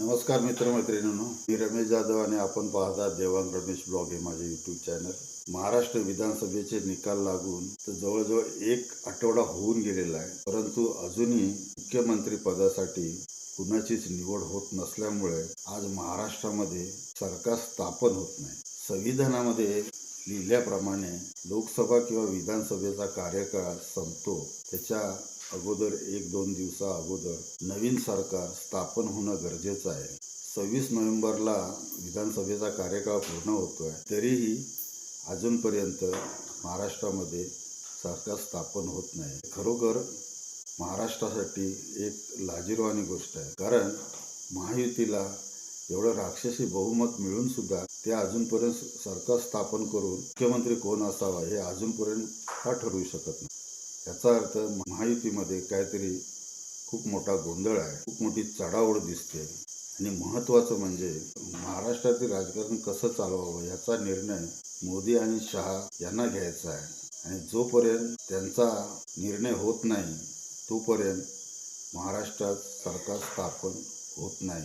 नमस्कार मित्रमैत्रिणींनो मी रमेश जाधव आणि आपण पाहता देवांग रमेश ब्लॉग हे माझे यूट्यूब चॅनल महाराष्ट्र विधानसभेचे निकाल लागून तर जवळजवळ एक आठवडा होऊन गेलेला आहे. परंतु अजूनही मुख्यमंत्री पदासाठी कुणाचीच निवड होत नसल्यामुळे आज महाराष्ट्रामध्ये सरकार स्थापन होत नाही. संविधानामध्ये लिहिल्याप्रमाणे लोकसभा किंवा विधानसभेचा कार्यकाळ संपतो त्याच्या अगोदर एक दोन दिवसा अगोदर नवीन सरकार स्थापन होणं गरजेचं आहे. सव्वीस नोव्हेंबरला विधानसभेचा कार्यकाळ पूर्ण होतोय तरीही अजूनपर्यंत महाराष्ट्रामध्ये सरकार स्थापन होत नाही. खरोखर महाराष्ट्रासाठी एक लाजिरवाणी गोष्ट आहे. कारण महायुतीला एवढं राक्षसी बहुमत मिळून सुद्धा ते अजूनपर्यंत सरकार स्थापन करून मुख्यमंत्री कोण असावा हे अजूनपर्यंत का ठरवू शकत नाही. याचा अर्थ महायुतीमध्ये काहीतरी खूप मोठा गोंधळ आहे. खूप मोठी चढाओढ दिसते. आणि महत्त्वाचं म्हणजे महाराष्ट्रातील राजकारण कसं चालवावं याचा निर्णय मोदी आणि शहा यांना घ्यायचा आहे. आणि जोपर्यंत त्यांचा निर्णय होत नाही तोपर्यंत महाराष्ट्रात सरकार स्थापन होत नाही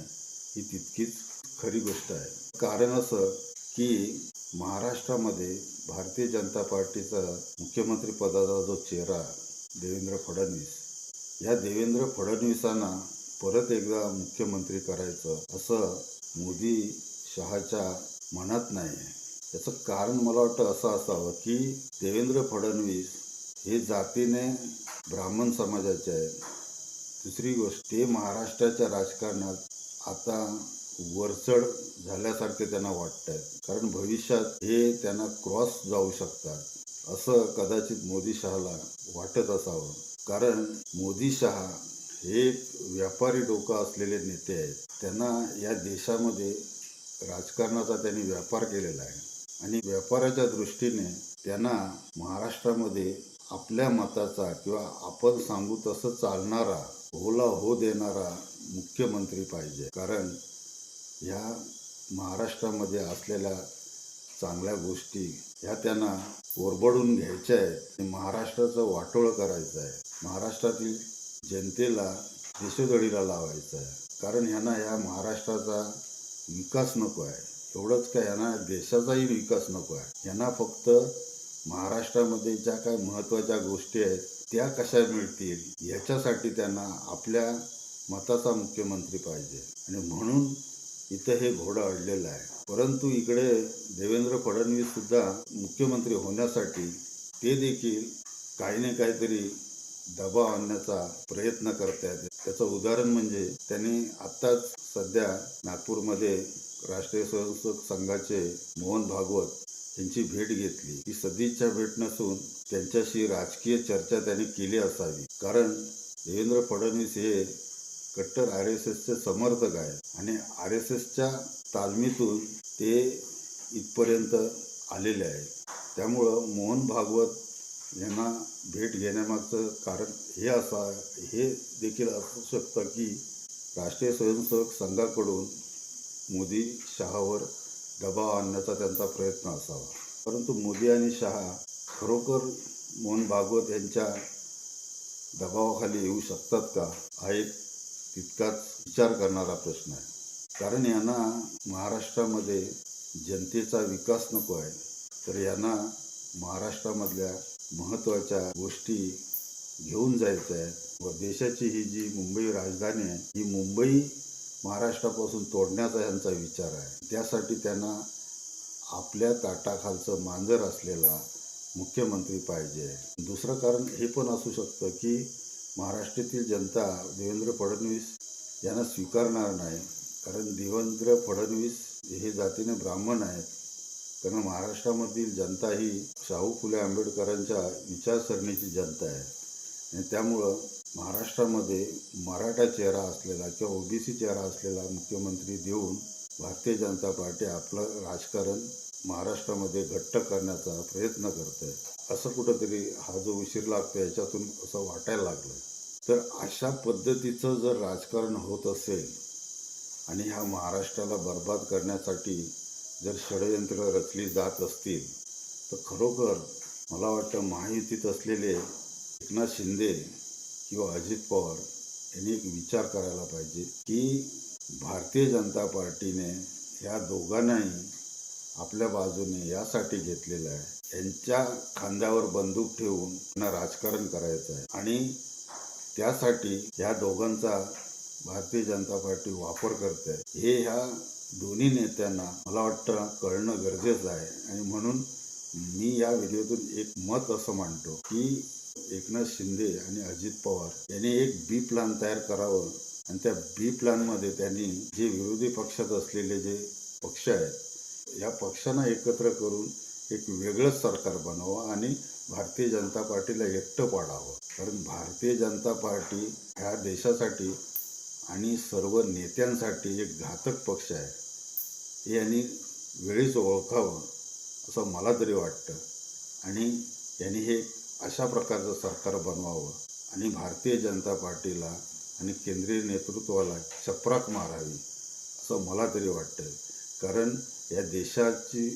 ही तितकीच खरी गोष्ट आहे. कारण असं की महाराष्ट्रामध्ये भारतीय जनता पार्टीचा मुख्यमंत्री पदाचा जो चेहरा देवेंद्र फडणवीस या देवेंद्र फडणवीसांना परत एकदा मुख्यमंत्री करायचं असं मोदी शहाच्या मनात नाही आहे याचं कारण मला वाटतं असं असावं की देवेंद्र फडणवीस हे जातीने ब्राह्मण समाजाचे आहेत. दुसरी गोष्ट ते महाराष्ट्राच्या राजकारणात आता वरचढ झाल्यासारखे त्यांना वाटत आहे कारण भविष्यात हे त्यांना क्रॉस जाऊ शकतात. असं कदाचित मोदी शहाला वाटत असावं. कारण मोदी शहा हे एक व्यापारी डोकं असलेले नेते आहेत. त्यांना या देशामध्ये राजकारणाचा त्यांनी व्यापार केलेला आहे. आणि व्यापाराच्या दृष्टीने त्यांना महाराष्ट्रामध्ये आपल्या मताचा किंवा आपण सांगू तसं चालणारा होला हो देणारा मुख्यमंत्री पाहिजे. कारण ह्या महाराष्ट्रामध्ये असलेल्या चांगल्या गोष्टी ह्या त्यांना ओरबडून घ्यायच्या आहेत. महाराष्ट्राचं वाटोळं करायचं आहे. महाराष्ट्रातील जनतेला देशोधडीला लावायचं आहे. कारण ह्यांना ह्या महाराष्ट्राचा विकास नको आहे. एवढंच का यांना देशाचाही विकास नको आहे. यांना फक्त महाराष्ट्रामध्ये ज्या काही महत्त्वाच्या गोष्टी आहेत त्या कशा मिळतील याच्यासाठी त्यांना आपल्या मताचा मुख्यमंत्री पाहिजे. आणि म्हणून इथं हे घोडं अडलेलं आहे. परंतु इकडे देवेंद्र फडणवीस सुद्धा मुख्यमंत्री होण्यासाठी ते देखील काही ना काहीतरी दबाव आणण्याचा प्रयत्न करतायत त्याचं उदाहरण म्हणजे त्यांनी आत्ताच सध्या नागपूरमध्ये राष्ट्रीय स्वयंसेवक संघाचे मोहन भागवत यांची भेट घेतली. ही सदिच्छा भेट नसून त्यांच्याशी राजकीय चर्चा त्यांनी केली असावी. कारण देवेंद्र फडणवीस हे कट्टर आर एस एसचे समर्थक आहेत. आणि आर एस एसच्या तालमीतून ते इथपर्यंत आलेले आहेत. त्यामुळं मोहन भागवत यांना भेट घेण्यामागचं कारण हे असा हे देखील असू शकतं की राष्ट्रीय स्वयंसेवक संघाकडून मोदी शहावर दबाव आणण्याचा त्यांचा प्रयत्न असावा. परंतु मोदी आणि शहा खरोखर मोहन भागवत यांच्या दबावाखाली येऊ शकतात का? हा एक तितकाच विचार करणारा प्रश्न आहे. कारण यांना महाराष्ट्रामध्ये जनतेचा विकास नको आहे. तर यांना महाराष्ट्रामधल्या महत्त्वाच्या गोष्टी घेऊन जायच्या आहेत. व देशाची ही जी मुंबई राजधानी आहे ही मुंबई महाराष्ट्रापासून तोडण्याचा यांचा विचार आहे. त्यासाठी त्यांना आपल्या ताटाखालचं मांजर असलेला मुख्यमंत्री पाहिजे. दुसरं कारण हे पण असू शकतं की महाराष्ट्रातील जनता देवेंद्र फडणवीस यांना स्वीकारणार नाही. कारण देवेंद्र फडणवीस हे जातीने ब्राह्मण आहेत. कारण महाराष्ट्रामधील जनता ही शाहू फुले आंबेडकरांच्या विचारसरणीची जनता आहे. आणि त्यामुळं महाराष्ट्रामध्ये मराठा चेहरा असलेला किंवा ओबीसी चेहरा असलेला मुख्यमंत्री देऊन भारतीय जनता पार्टी आपलं राजकारण महाराष्ट्रामध्ये घट्ट करण्याचा प्रयत्न करत आहे असं कुठंतरी हा जो उशीर लागतो याच्यातून असं वाटायला लागलं तर अशा पद्धतीचं जर राजकारण होत असेल आणि ह्या महाराष्ट्राला बर्बाद करण्यासाठी जर षडयंत्र रचली जात असतील तर खरोखर मला वाटतं महायुतीत असलेले एकनाथ शिंदे किंवा अजित पवार यांनी एक विचार करायला पाहिजे की भारतीय जनता पार्टीने ह्या दोघांनाही आपल्या बाजूने यासाठी घेतलेलं आहे. यांच्या खांद्यावर बंदूक ठेवून त्यांना राजकारण करायचं आहे. आणि त्यासाठी ह्या दोघांचा भारतीय जनता पार्टी वापर करते हे ह्या दोन्ही नेत्यांना मला वाटतं कळणं गरजेचं आहे. आणि म्हणून मी या व्हिडिओतून एक मत असं मांडतो की एकनाथ शिंदे आणि अजित पवार यांनी एक बी प्लॅन तयार करावं. आणि त्या बी प्लॅनमध्ये त्यांनी जे विरोधी पक्षात असलेले जे पक्ष आहेत या पक्षांना एकत्र करून एक वेगळंच सरकार बनवा आणि भारतीय जनता पार्टीला एकटं पाडावं. कारण भारतीय जनता पार्टी ह्या देशासाठी आणि सर्व नेत्यांसाठी एक घातक पक्ष आहे. हे यांनी वेळीच ओळखावं असं मला तरी वाटतं. आणि यांनी हे अशा प्रकारचं सरकार बनवावं आणि भारतीय जनता पार्टीला आणि केंद्रीय नेतृत्वाला चपराक मारावी असं मला तरी वाटतं कारण या देशाची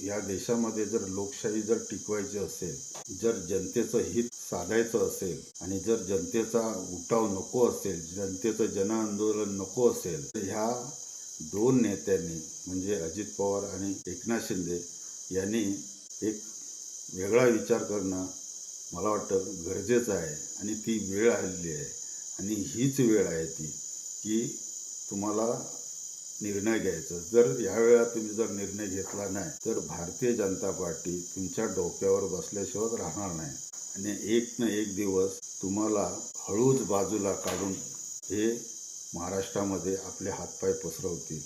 या देशामध्ये जर लोकशाही जर टिकवायची असेल जर जनतेचं हित साधायचं असेल आणि जर जनतेचा उठाव नको असेल जनतेचं जन आंदोलन नको असेल तर ह्या दोन नेत्यांनी म्हणजे अजित पवार आणि एकनाथ शिंदे यांनी एक वेगळा विचार करणं मला वाटतं गरजेचं आहे आणि ती वेळ आलेली आहे. आणि हीच वेळ आहे ती की तुम्हाला निर्णय घ्यायचा. जर यावेळा तुम्ही जर निर्णय घेतला नाही तर भारतीय जनता पार्टी तुमच्या डोक्यावर बसल्याशिवाय राहणार नाही. आणि एक ना एक दिवस तुम्हाला हळूच बाजूला काढून हे महाराष्ट्रामध्ये आपले हातपाय पसरवतील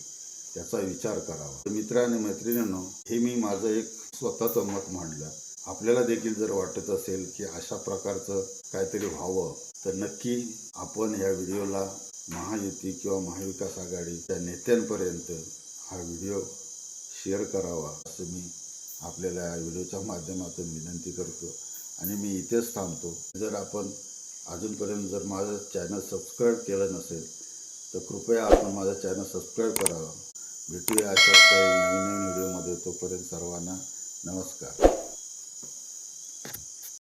त्याचा विचार करावा. तर मित्र आणि मैत्रिणींनो हे मी माझं एक स्वतःचं मत मांडलं. आपल्याला देखील जर वाटत असेल की अशा प्रकारचं काहीतरी व्हावं तर नक्की आपण या व्हिडिओला महायुती किंवा महाविकास आघाडीच्या नेत्यांपर्यंत हा व्हिडिओ शेअर करावा असं मी आपल्याला या व्हिडिओच्या माध्यमातून विनंती करतो. आणि मी इथेच थांबतो. जर आपण अजूनपर्यंत जर माझं चॅनल सबस्क्राईब केलं नसेल तर कृपया आपण माझं चॅनल सबस्क्राईब करावं. भेटूया अशाच काही नवीन नवीन व्हिडिओमध्ये. तोपर्यंत सर्वांना नमस्कार.